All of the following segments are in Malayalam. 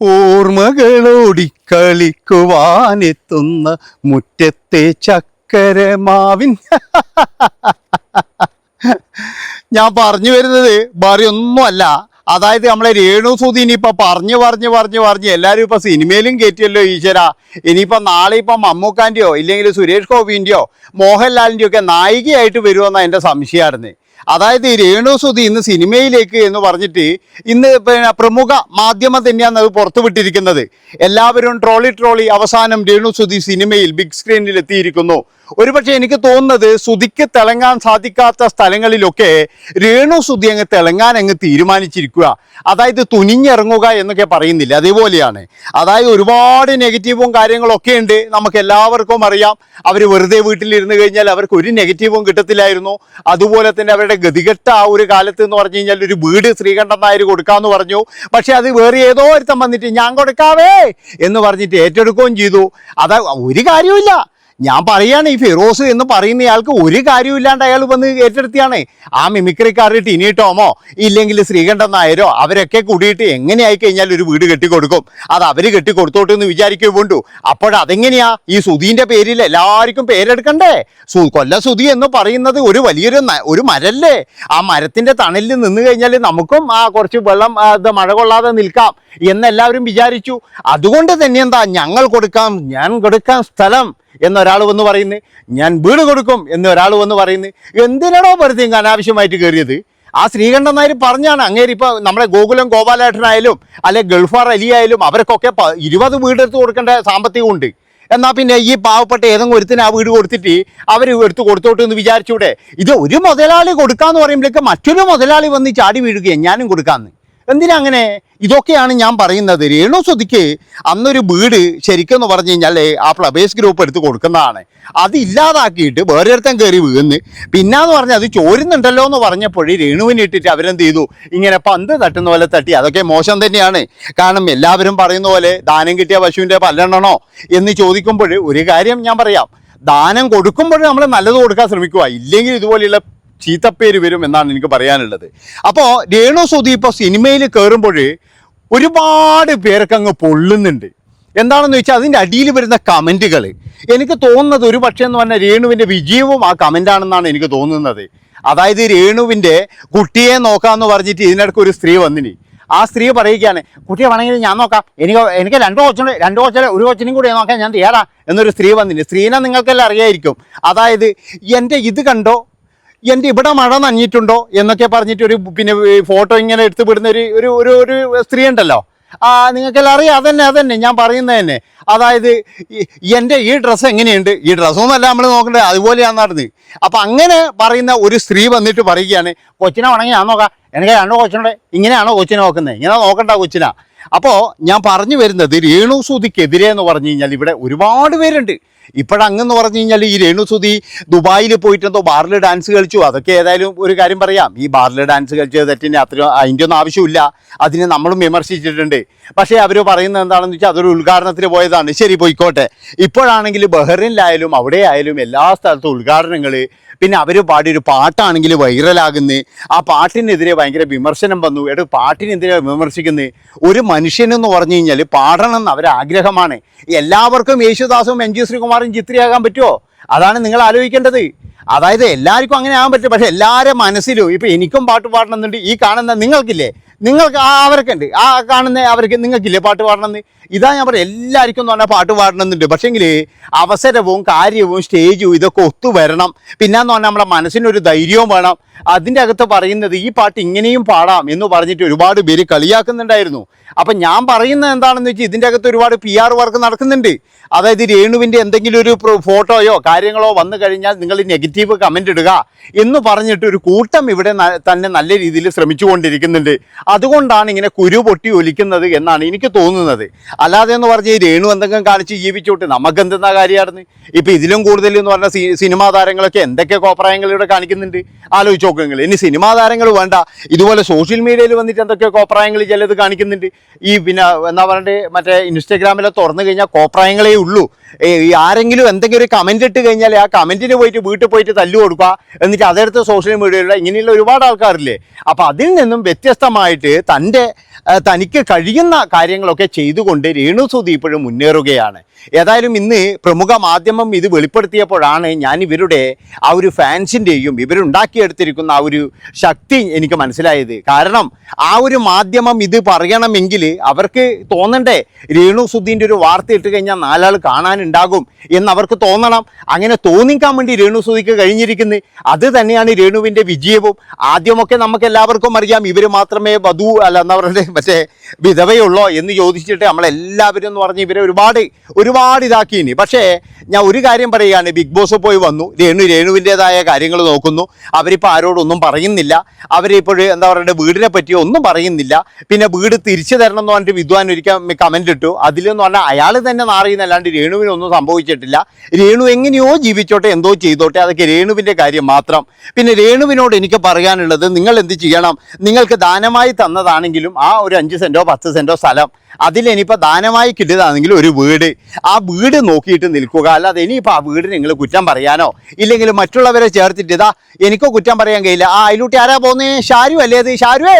ഓർമ്മകളോടിക്കളിക്കുവാനെത്തുന്ന മുറ്റത്തെ ചക്കരമാവിൻ ഞാൻ പറഞ്ഞു വരുന്നത് വേറെ ഒന്നുമല്ല അതായത് നമ്മളെ രേണു സുധി ഇനിയിപ്പോ പറഞ്ഞു പറഞ്ഞു പറഞ്ഞു പറഞ്ഞ് എല്ലാവരും ഇപ്പൊ സിനിമയിലും കയറ്റിയല്ലോ ഈശ്വര. ഇനിയിപ്പോൾ നാളെ ഇപ്പൊ മമ്മൂക്കാന്റെയോ ഇല്ലെങ്കിൽ സുരേഷ് ഗോപിന്റെയോ മോഹൻലാലിന്റെയോ ഒക്കെ നായികയായിട്ട് വരുമെന്നാണ് എന്റെ സംശയമായിരുന്നു അതായത് ഈ രേണു സുധി ഇന്ന് സിനിമയിലേക്ക് എന്ന് പറഞ്ഞിട്ട് ഇന്ന് പിന്നെ പ്രമുഖ മാധ്യമം തന്നെയാണ് അത് പുറത്തുവിട്ടിരിക്കുന്നത് എല്ലാവരും ട്രോളി ട്രോളി അവസാനം രേണു സുധി സിനിമയിൽ ബിഗ് സ്ക്രീനിൽ എത്തിയിരിക്കുന്നു. ഒരുപക്ഷെ എനിക്ക് തോന്നുന്നത് സുധിക്ക് തിളങ്ങാൻ സാധിക്കാത്ത സ്ഥലങ്ങളിലൊക്കെ രേണു സുധി അങ്ങ് തിളങ്ങാൻ അങ്ങ് തീരുമാനിച്ചിരിക്കുക. അതായത് തുനിഞ്ഞിറങ്ങുക എന്നൊക്കെ പറയുന്നില്ല? അതേപോലെയാണ്. അതായത് ഒരുപാട് നെഗറ്റീവും കാര്യങ്ങളൊക്കെ ഉണ്ട്. നമുക്ക് എല്ലാവർക്കും അറിയാം. അവർ വെറുതെ വീട്ടിലിരുന്ന് കഴിഞ്ഞാൽ അവർക്ക് ഒരു നെഗറ്റീവും കിട്ടത്തില്ലായിരുന്നു. അതുപോലെ തന്നെ അവരുടെ ഗതികെട്ട ആ ഒരു കാലത്ത് എന്ന് പറഞ്ഞു കഴിഞ്ഞാൽ ഒരു വീട് ശ്രീകണ്ഠൻ നായർ കൊടുക്കാമെന്ന് പറഞ്ഞു. പക്ഷെ അത് വേറെ ഏതോ ഒരുത്തം വന്നിട്ട് ഞാൻ കൊടുക്കാവേ എന്ന് പറഞ്ഞിട്ട് ഏറ്റെടുക്കുകയും ചെയ്തു. അതാ ഒരു കാര്യമില്ല ഞാൻ പറയാണ് ഈ ഫിറോസ് എന്ന് പറയുന്ന ഇയാൾക്ക് ഒരു കാര്യമില്ലാണ്ട് അയാൾ വന്ന് ഏറ്റെടുത്തിയാണ്. ആ മിമിക്രിക്കാരുടെ ടിനി ടോമോ ഇല്ലെങ്കിൽ ശ്രീകണ്ഠൻ നായരോ അവരൊക്കെ കൂടിയിട്ട് എങ്ങനെയായി കഴിഞ്ഞാൽ ഒരു വീട് കെട്ടിക്കൊടുക്കും. അത് അവർ കെട്ടിക്കൊടുത്തോട്ടെ എന്ന് വിചാരിക്കുക വേണ്ടു. അപ്പോഴതെങ്ങനെയാ ഈ സുധീന്റെ പേരിൽ എല്ലാവർക്കും പേരെടുക്കണ്ടേ? സു കൊല്ല സുധി എന്ന് പറയുന്നത് ഒരു വലിയൊരു ഒരു മരല്ലേ? ആ മരത്തിന്റെ തണലിൽ നിന്ന് കഴിഞ്ഞാൽ നമുക്കും ആ കുറച്ച് വെള്ളം ഇത് മഴ കൊള്ളാതെ നിൽക്കാം എന്നെല്ലാവരും വിചാരിച്ചു. അതുകൊണ്ട് തന്നെ എന്താ ഞങ്ങൾ കൊടുക്കാം ഞാൻ കൊടുക്കാം സ്ഥലം? എന്നൊരാൾ വന്ന് പറയുന്നു ഞാൻ വീട് കൊടുക്കും എന്നൊരാൾ വന്ന് പറയുന്നു. എന്തിനാണോ വെറുതെ അനാവശ്യമായിട്ട് കയറിയത്? ആ ശ്രീകണ്ഠൻ നായർ പറഞ്ഞാണ് അങ്ങേര് ഇപ്പോൾ നമ്മളെ ഗോകുലം ഗോപാലേട്ടനായാലും അല്ലെ ഗൾഫാർ അലി ആയാലും അവർക്കൊക്കെ ഇരുപത് വീടെടുത്ത് കൊടുക്കേണ്ട സാമ്പത്തികമുണ്ട്. എന്നാൽ പിന്നെ ഈ പാവപ്പെട്ട ഏതെങ്കിലും ഒരുത്തിന് ആ വീട് കൊടുത്തിട്ട് അവർ എടുത്ത് കൊടുത്തോട്ട് എന്ന് വിചാരിച്ചൂടെ? ഇത് ഒരു മുതലാളി കൊടുക്കാന്ന് പറയുമ്പോഴേക്ക് മറ്റൊരു മുതലാളി വന്ന് ചാടി വീഴുകയാണ് ഞാനും കൊടുക്കാന്ന്. എന്തിനാ അങ്ങനെ? ഇതൊക്കെയാണ് ഞാൻ പറയുന്നത്. രേണു സ്വതിക്ക് അന്നൊരു വീട് ശരിക്കും എന്ന് പറഞ്ഞു കഴിഞ്ഞാൽ ആ പ്ലബേസ് ഗ്രൂപ്പ് എടുത്ത് കൊടുക്കുന്നതാണ്. അത് ഇല്ലാതാക്കിയിട്ട് വേറെ ഒരുത്തൻ കയറി വീന്ന് പിന്നാന്ന് പറഞ്ഞാൽ അത് ചോരുന്നുണ്ടല്ലോ എന്ന് പറഞ്ഞപ്പോഴേ രേണുവിനെ ഇട്ടിട്ട് അവരെന്ത് ചെയ്തു? ഇങ്ങനെ പന്ത് തട്ടുന്ന പോലെ തട്ടി. അതൊക്കെ മോശം തന്നെയാണ്. കാരണം എല്ലാവരും പറയുന്ന പോലെ ദാനം കിട്ടിയ പശുവിന്റെ പല്ലെണ്ണണോ എന്ന് ചോദിക്കുമ്പോൾ ഒരു കാര്യം ഞാൻ പറയാം. ദാനം കൊടുക്കുമ്പോൾ നമ്മൾ നല്ലത് കൊടുക്കാൻ ശ്രമിക്കുക. ഇല്ലെങ്കിൽ ഇതുപോലെയുള്ള ചീത്തപ്പേര് വരും എന്നാണ് എനിക്ക് പറയാനുള്ളത്. അപ്പോൾ രേണു സുധി ഇപ്പോൾ സിനിമയിൽ കയറുമ്പോൾ ഒരുപാട് പേർക്ക് അങ്ങ് പൊള്ളുന്നുണ്ട്. എന്താണെന്ന് വെച്ചാൽ അതിന്റെ അടിയിൽ വരുന്ന കമന്റുകൾ എനിക്ക് തോന്നുന്നത് ഒരു പക്ഷേ എന്ന് പറഞ്ഞാൽ രേണുവിന്റെ വിജയവും ആ കമന്റാണെന്നാണ് എനിക്ക് തോന്നുന്നത്. അതായത് രേണുവിന്റെ കുട്ടിയെ നോക്കാമെന്ന് പറഞ്ഞിട്ട് ഇതിനിടയ്ക്ക് ഒരു സ്ത്രീ വന്നിനി. ആ സ്ത്രീ പറയുകയാണ് കുട്ടിയെ വേണമെങ്കിൽ ഞാൻ നോക്കാം. എനിക്ക് എനിക്ക് രണ്ട് കൊച്ചുണ്ട് രണ്ട് കൊച്ചിലെ ഒരു കൊച്ചിനും കൂടി നോക്കാൻ ഞാൻ തയ്യാറാ എന്നൊരു സ്ത്രീ വന്നിന്. സ്ത്രീനെ നിങ്ങൾക്കെല്ലാം അറിയായിരിക്കും. അതായത് എന്റെ ഇത് കണ്ടോ? എന്റെ ഇവിടെ മഴ നനഞ്ഞിട്ടുണ്ടോ? എന്നൊക്കെ പറഞ്ഞിട്ട് ഒരു പിന്നെ ഫോട്ടോ ഇങ്ങനെ എടുത്തു വിടുന്ന ഒരു ഒരു ഒരു ഒരു സ്ത്രീ ഉണ്ടല്ലോ. ആ നിങ്ങൾക്കെല്ലാം അറിയാം. അതന്നെ അതന്നെ. ഞാൻ പറയുന്നത് തന്നെ. അതായത് എന്റെ ഈ ഡ്രസ്സ് എങ്ങനെയുണ്ട്? ഈ ഡ്രസ്സൊന്നുമല്ല നമ്മൾ നോക്കേണ്ടത് അതുപോലെയാണ് നടന്നത് അപ്പം അങ്ങനെ പറയുന്ന ഒരു സ്ത്രീ വന്നിട്ട് പറയുകയാണ് കൊച്ചിനെ വേണമെങ്കിൽ ഞാൻ നോക്കാം. എനിക്ക് രണ്ടോ കൊച്ചിനുണ്ട് ഇങ്ങനെയാണോ കൊച്ചിനെ നോക്കുന്നത്? ഇങ്ങനെ നോക്കണ്ട കൊച്ചിനാ. അപ്പോൾ ഞാൻ പറഞ്ഞു വരുന്നത് രേണു സൂതിക്കെതിരെ എന്ന് പറഞ്ഞു കഴിഞ്ഞാൽ ഇവിടെ ഒരുപാട് പേരുണ്ട്. ഇപ്പോഴങ്ങെന്ന് പറഞ്ഞു കഴിഞ്ഞാൽ ഈ രേണുസുതി ദുബായിൽ പോയിട്ടെന്തോ ബാറിൽ ഡാൻസ് കളിച്ചു. അതൊക്കെ ഏതായാലും ഒരു കാര്യം പറയാം. ഈ ബാറിൽ ഡാൻസ് കളിച്ചത് തെറ്റിന് അത്ര അതിന്റെ ഒന്നും ആവശ്യമില്ല. അതിനെ നമ്മളും വിമർശിച്ചിട്ടുണ്ട്. പക്ഷേ അവർ പറയുന്നത് എന്താണെന്ന് വെച്ചാൽ അതൊരു ഉദ്ഘാടനത്തിന് പോയതാണ്. ശരി പോയിക്കോട്ടെ. ഇപ്പോഴാണെങ്കിൽ ബഹ്റിനിലായാലും അവിടെ ആയാലും എല്ലാ സ്ഥലത്തും ഉദ്ഘാടനങ്ങൾ പിന്നെ അവർ പാടിയൊരു പാട്ടാണെങ്കിൽ വൈറലാകുന്നു. ആ പാട്ടിനെതിരെ ഭയങ്കര വിമർശനം വന്നു. എടോ പാട്ടിനെതിരെ വിമർശിക്കുന്നത് ഒരു മനുഷ്യനെന്ന് പറഞ്ഞു കഴിഞ്ഞാൽ പാടണം എന്ന് അവരാഗ്രഹമാണ് എല്ലാവർക്കും യേശുദാസും എൻ ജി ശ്രീകുമാറും ചിത്രയാകാൻ പറ്റുമോ അതാണ് നിങ്ങൾ ആലോചിക്കേണ്ടത്. അതായത് എല്ലാവർക്കും അങ്ങനെ ആകാൻ പറ്റും. പക്ഷേ എല്ലാവരുടെ മനസ്സിലും ഇപ്പം എനിക്കും പാട്ട് പാടണം പാടണമെന്നുണ്ട്. ഈ കാണുന്ന നിങ്ങൾക്കില്ലേ? നിങ്ങൾക്ക് ആ അവർക്കുണ്ട്. ആ കാണുന്ന അവർക്ക് നിങ്ങൾക്കില്ലേ പാട്ട് പാടണമെന്ന്? ഇതാ ഞാൻ പറയാം എല്ലാവർക്കും എന്ന് പറഞ്ഞാൽ പാട്ട് പാടണമെന്നുണ്ട്. പക്ഷേങ്കിൽ അവസരവും കാര്യവും സ്റ്റേജും ഇതൊക്കെ ഒത്തു ഒത്തുവരണം പിന്നെന്ന് പറഞ്ഞാൽ നമ്മുടെ മനസ്സിനൊരു ധൈര്യവും വേണം. അതിന്റെ അകത്ത് പറയുന്നത് ഈ പാട്ട് ഇങ്ങനെയും പാടാം എന്ന് പറഞ്ഞിട്ട് ഒരുപാട് പേര് കളിയാക്കുന്നുണ്ടായിരുന്നു. അപ്പം ഞാൻ പറയുന്നത് എന്താണെന്ന് വെച്ചാൽ ഇതിന്റെ അകത്ത് ഒരുപാട് പി ആർ വർക്ക് നടക്കുന്നുണ്ട്. അതായത് രേണുവിന്റെ എന്തെങ്കിലും ഒരു ഫോട്ടോയോ കാര്യങ്ങളോ വന്നു കഴിഞ്ഞാൽ നിങ്ങൾ നെഗറ്റീവ് കമന്റ് ഇടുക എന്ന് പറഞ്ഞിട്ട് ഒരു കൂട്ടം ഇവിടെ തന്നെ നല്ല രീതിയിൽ ശ്രമിച്ചുകൊണ്ടിരിക്കുന്നുണ്ട്. അതുകൊണ്ടാണ് ഇങ്ങനെ കുരു പൊട്ടി ഒലിക്കുന്നത് എന്നാണ് എനിക്ക് തോന്നുന്നത്. അല്ലാതെ എന്ന് പറഞ്ഞ് ഈ രേണു എന്തെങ്കിലും കാണിച്ച് ജീവിച്ചോട്ട് നമുക്ക് എന്തെന്നാ കാര്യമായിരുന്നു ഇപ്പം ഇതിലും കൂടുതൽ എന്ന് പറഞ്ഞ സിനിമാ താരങ്ങളൊക്കെ എന്തൊക്കെ കോപ്രായങ്ങൾ ഇവിടെ കാണിക്കുന്നുണ്ട്? ആലോചിച്ച് നോക്കുമെങ്കിൽ ഇനി സിനിമാ താരങ്ങൾ വേണ്ട. ഇതുപോലെ സോഷ്യൽ മീഡിയയിൽ വന്നിട്ട് എന്തൊക്കെ കോപ്രായങ്ങൾ ചിലത് കാണിക്കുന്നുണ്ട്. ഈ പിന്നെ എന്താ പറയണ്ടേ? മറ്റേ ഇൻസ്റ്റഗ്രാമിലെ തുറന്നു കഴിഞ്ഞാൽ കോപ്രായങ്ങളേ ഉള്ളൂ. ഈ ആരെങ്കിലും എന്തെങ്കിലും ഒരു കമന്റ് ഇട്ട് കഴിഞ്ഞാൽ ആ കമന്റിന് പോയിട്ട് വീട്ടിൽ പോയിട്ട് തല്ലു കൊടുക്കുക. എന്നിട്ട് അതെടുത്ത് സോഷ്യൽ മീഡിയയിലുള്ള ഇങ്ങനെയുള്ള ഒരുപാട് ആൾക്കാരില്ലേ. അപ്പോൾ അതിൽ നിന്നും വ്യത്യസ്തമായിട്ട് തന്റെ തനിക്ക് കഴിയുന്ന കാര്യങ്ങളൊക്കെ ചെയ്തുകൊണ്ട് രേണു സുധി ഇപ്പോഴും മുന്നേറുകയാണ്. ഏതായാലും ഇന്ന് പ്രമുഖ മാധ്യമം ഇത് വെളിപ്പെടുത്തിയപ്പോഴാണ് ഞാൻ ഇവരുടെ ആ ഒരു ഫാൻസിന്റെയും ഇവരുണ്ടാക്കിയെടുത്തിരിക്കുന്ന ആ ഒരു ശക്തി എനിക്ക് മനസ്സിലായത്. കാരണം ആ ഒരു മാധ്യമം ഇത് പറയണമെങ്കിൽ അവർക്ക് തോന്നണ്ടേ രേണു സുധീന്റെ ഒരു വാർത്ത ഇട്ട് കഴിഞ്ഞാൽ നാലാൾ കാണാനുണ്ടാകും എന്ന് അവർക്ക് തോന്നണം. അങ്ങനെ തോന്നിക്കാൻ വേണ്ടി രേണു സുധിക്ക് കഴിഞ്ഞിരിക്കുന്നത് അത് തന്നെയാണ് രേണുവിന്റെ വിജയവും. ആദ്യമൊക്കെ നമുക്ക് എല്ലാവർക്കും അറിയാം ഇവർ മാത്രമേ വധു അല്ല എന്താ പറയുക മറ്റേ വിധവയുള്ളോ എന്ന് ചോദിച്ചിട്ട് നമ്മളെല്ലാവരും എന്ന് പറഞ്ഞ് ഇവരെ ഒരുപാട് ഒരുപാട് ഇതാക്കിയിനി. പക്ഷേ ഞാൻ ഒരു കാര്യം പറയുകയാണ്. ബിഗ് ബോസ് പോയി വന്നു. രേണു രേണുവിന്റെതായ കാര്യങ്ങൾ നോക്കുന്നു. അവരിപ്പോൾ ആരോടൊന്നും പറയുന്നില്ല. അവരിപ്പോൾ എന്താ പറയുക വീടിനെ പറ്റിയോ ഒന്നും പറയുന്നില്ല. പിന്നെ വീട് തിരിച്ചു തരണം എന്ന് പറഞ്ഞിട്ട് വിദ്വാൻ ഒരിക്കൽ കമന്റ് ഇട്ടു. അതിലെന്ന് പറഞ്ഞാൽ അയാൾ തന്നെ നാറിയെന്നല്ലാണ്ട് രേണുവിനൊന്നും സംഭവിച്ചിട്ടില്ല. രേണു എങ്ങനെയോ ജീവിച്ചോട്ടെ എന്തോ ചെയ്തോട്ടെ. അതൊക്കെ രേണുവിന്റെ കാര്യം മാത്രം. പിന്നെ രേണുവിനോട് എനിക്ക് പറയാനുള്ളത് നിങ്ങൾ എന്ത് ചെയ്യണം? നിങ്ങൾക്ക് ദാനമായി തന്നതാണെങ്കിലും ആ ഒരു അഞ്ച് സെന്റോ പത്ത് സെന്റോ സ്ഥലം അതിലിനിയിപ്പോൾ ദാനമായി കിട്ടിയതാണെങ്കിൽ ഒരു വീട്. ആ വീട് നോക്കിയിട്ട് നിൽക്കുക. അല്ലാതെ ഇനിയിപ്പോൾ ആ വീട് നിങ്ങൾ കുറ്റം പറയാനോ? ഇല്ലെങ്കിൽ മറ്റുള്ളവരെ ചേർത്തിട്ട് ഇതാ എനിക്കോ കുറ്റം പറയാൻ കഴിയില്ല. ആ അതിലൂട്ടി ആരാ പോകുന്നേ ഷാരു അല്ലേ അത് ഷാരുവേ!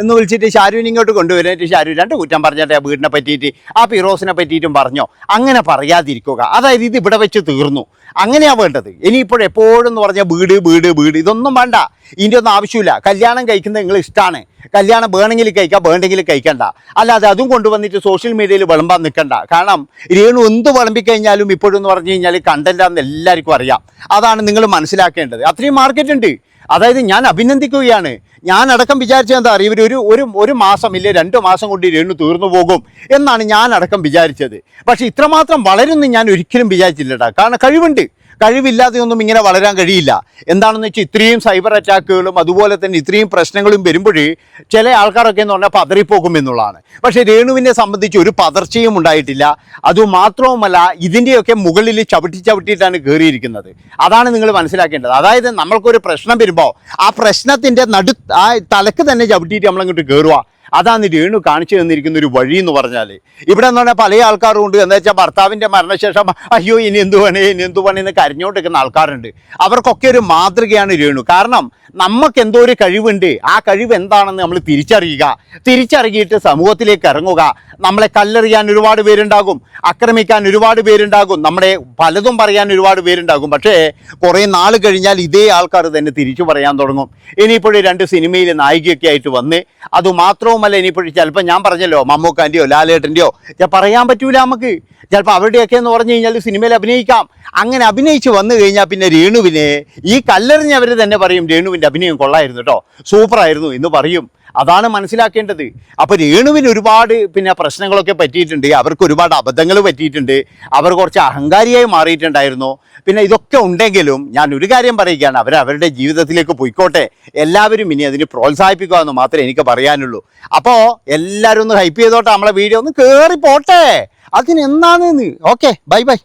എന്ന് വിളിച്ചിട്ട് ഷാരുവിനെ ഇങ്ങോട്ട് കൊണ്ടുവരാനായിട്ട് ഷാരു രണ്ട് കുറ്റം പറഞ്ഞിട്ട് ആ വീടിനെ പറ്റിയിട്ട് ആ പിറോസിനെ പറ്റിയിട്ടും പറഞ്ഞോ? അങ്ങനെ പറയാതിരിക്കുക. അതായത് ഇത് ഇവിടെ വെച്ച് തീർന്നു. അങ്ങനെയാണ് വേണ്ടത്. എന്ന് പറഞ്ഞാൽ വീട് വീട് വീട്. ഇതൊന്നും വേണ്ട. ഇതിന്റെ ഒന്നും ആവശ്യമില്ല. കല്യാണം കഴിക്കുന്നത് നിങ്ങൾ ഇഷ്ടമാണ് കല്യാണം വേണമെങ്കിൽ കഴിക്കാം വേണ്ടെങ്കിൽ കഴിക്കണ്ട. അല്ലാതെ അതും കൊണ്ടുവന്നിട്ട് സോഷ്യൽ മീഡിയയിൽ വിളമ്പാൻ നിൽക്കണ്ട കാരണം രേണു എന്ത് വിളമ്പിക്കഴിഞ്ഞാലും ഇപ്പോഴും എന്ന് പറഞ്ഞു കഴിഞ്ഞാൽ കണ്ടന്റാന്ന് എല്ലാവർക്കും അറിയാം. അതാണ് നിങ്ങൾ മനസ്സിലാക്കേണ്ടത്. അത്രയും മാർക്കറ്റ് ഉണ്ട്. അതായത് ഞാൻ അഭിനന്ദിക്കുകയാണ്. ഞാൻ അടക്കം വിചാരിച്ചത് എന്താ അറിയാം? ഇവർ ഒരു ഒരു ഒരു മാസം ഇല്ലേ രണ്ട് മാസം കൊണ്ട് ഇരുന്ന് തീർന്നു പോകും എന്നാണ് ഞാൻ അടക്കം വിചാരിച്ചത്. പക്ഷേ ഇത്രമാത്രം വളരുമെന്ന് ഞാൻ ഒരിക്കലും വിചാരിച്ചില്ലടാ. കാരണം കഴിവുണ്ട്. കഴിവില്ലാതെയൊന്നും ഇങ്ങനെ വളരാൻ കഴിയില്ല. എന്താണെന്ന് വെച്ചാൽ ഇത്രയും സൈബർ അറ്റാക്കുകളും അതുപോലെ തന്നെ ഇത്രയും പ്രശ്നങ്ങളും വരുമ്പോഴേ ചില ആൾക്കാരൊക്കെ എന്ന് പറഞ്ഞാൽ പതറിപ്പോകും എന്നുള്ളതാണ്. പക്ഷേ രേണുവിനെ സംബന്ധിച്ച് ഒരു പതർച്ചയും ഉണ്ടായിട്ടില്ല. അതുമാത്രവുമല്ല ഇതിന്റെയൊക്കെ മുകളിൽ ചവിട്ടി ചവിട്ടിയിട്ടാണ് കയറിയിരിക്കുന്നത് അതാണ് നിങ്ങൾ മനസ്സിലാക്കേണ്ടത്. അതായത് നമ്മൾക്കൊരു പ്രശ്നം വരുമ്പോൾ ആ പ്രശ്നത്തിന്റെ നടു ആ തലക്ക് തന്നെ ചവിട്ടിയിട്ട് നമ്മളങ്ങോട്ട് കയറുക അതാണ് രേണു കാണിച്ചു തന്നിരിക്കുന്ന ഒരു വഴി എന്ന് പറഞ്ഞാൽ ഇവിടെ എന്ന് പറഞ്ഞാൽ പല ആൾക്കാരും ഉണ്ട് എന്താ വെച്ചാൽ ഭർത്താവിന്റെ മരണശേഷം അയ്യോ ഇനി എന്തു പണി ഇനി എന്തു പണി എന്ന് കരഞ്ഞുകൊണ്ടിരിക്കുന്ന ആൾക്കാരുണ്ട്. അവർക്കൊക്കെ ഒരു മാതൃകയാണ് രേണു. കാരണം നമുക്ക് എന്തോ ഒരു കഴിവുണ്ട്. ആ കഴിവ് എന്താണെന്ന് നമ്മൾ തിരിച്ചറിയുക. തിരിച്ചറിയിട്ട് സമൂഹത്തിലേക്ക് ഇറങ്ങുക. നമ്മളെ കല്ലെറിയാൻ ഒരുപാട് പേരുണ്ടാകും. ആക്രമിക്കാൻ ഒരുപാട് പേരുണ്ടാകും. നമ്മുടെ പലതും പറയാൻ ഒരുപാട് പേരുണ്ടാകും. പക്ഷേ കുറേ നാൾ കഴിഞ്ഞാൽ ഇതേ ആൾക്കാർ തന്നെ തിരിച്ചു പറയാൻ തുടങ്ങും. ഇനിയിപ്പോഴും രണ്ട് സിനിമയിൽ നായികയൊക്കെ ആയിട്ട് വന്ന് അതുമാത്രവുമല്ല ഇനിയിപ്പോഴും ചിലപ്പോൾ ഞാൻ പറഞ്ഞല്ലോ മമ്മൂക്കാന്റെയോ ലാലേട്ടന്റെയോ പറയാൻ പറ്റൂല നമുക്ക്. ചിലപ്പോൾ അവരുടെയൊക്കെ എന്ന് പറഞ്ഞു കഴിഞ്ഞാൽ സിനിമയിൽ അഭിനയിക്കാം. അങ്ങനെ അഭിനയിച്ച് വന്നു കഴിഞ്ഞാൽ പിന്നെ രേണുവിനെ ഈ കല്ലെറിഞ്ഞവർ തന്നെ പറയും രേണുവിന്റെ അഭിനയം കൊള്ളായിരുന്നു കേട്ടോ സൂപ്പറായിരുന്നു എന്ന് പറയും. അതാണ് മനസ്സിലാക്കേണ്ടത്. അപ്പോൾ രേണുവിന് ഒരുപാട് പിന്നെ പ്രശ്നങ്ങളൊക്കെ പറ്റിയിട്ടുണ്ട്. അവർക്ക് ഒരുപാട് അബദ്ധങ്ങൾ പറ്റിയിട്ടുണ്ട്. അവർ കുറച്ച് അഹങ്കാരിയായി മാറിയിട്ടുണ്ടായിരുന്നു. പിന്നെ ഇതൊക്കെ ഉണ്ടെങ്കിലും ഞാൻ ഒരു കാര്യം പറയുകയാണ്. അവർ അവരുടെ ജീവിതത്തിലേക്ക് പോയിക്കോട്ടെ. എല്ലാവരും ഇനി അതിന് പ്രോത്സാഹിപ്പിക്കുക എന്ന് മാത്രമേ എനിക്ക് പറയാനുള്ളൂ. അപ്പോൾ എല്ലാവരും ഒന്ന് ഹൈപ്പ് ചെയ്തോട്ടെ. നമ്മളെ വീഡിയോ ഒന്ന് കയറി പോട്ടെ അതിനെന്താണെന്ന് ഓക്കെ ബൈ ബൈ